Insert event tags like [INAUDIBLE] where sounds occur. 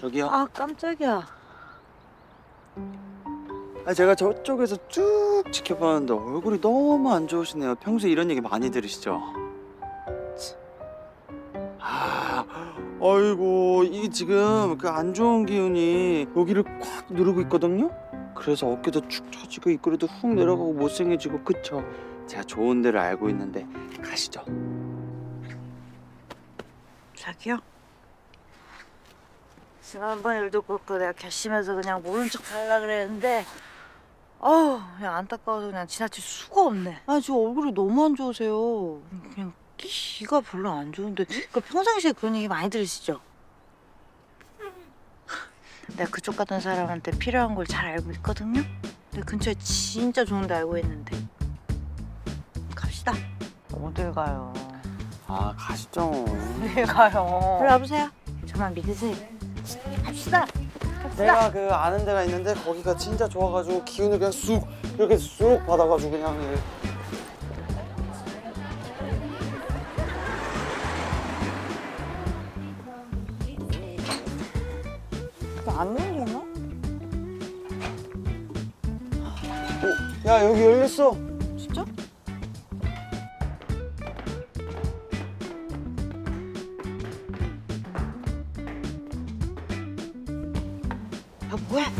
저기요. 아 깜짝이야. 아, 제가 저쪽에서 쭉 지켜봤는데 얼굴이 너무 안 좋으시네요. 평소에 이런 얘기 많이 들으시죠? 참. 아, 아이고 이게 지금 그 안 좋은 기운이 여기를 꽉 누르고 있거든요. 그래서 어깨도 축 처지고 입꼬리도 훅 내려가고 못생겨지고 그쵸? 제가 좋은 데를 알고 있는데 가시죠. 자기요. 지난번 일도 그렇고 내가 결심해서 그냥 모른 척 하려 그랬는데 어우 그냥 안타까워서 그냥 지나칠 수가 없네. 아 지금 얼굴이 너무 안 좋으세요. 그냥 기가 별로 안 좋은데 그 평상시에 그런 얘기 많이 들으시죠? [LAUGHS] 내가 그쪽 같은 사람한테 필요한 걸 잘 알고 있거든요. 내 근처에 진짜 좋은 데 알고 있는데 갑시다. 어딜 가요? 아 가시죠. 어딜 가요? 그래 와보세요. 저만 믿으세요. 갑시다. 내가 그 아는 데가 있는데 거기가 진짜 좋아가지고 기운을 그냥 쑥 이렇게 쑥 받아가지고 그냥 예. 안 열리나? 어, 야 여기 열렸어. 진짜? 아 뭐야?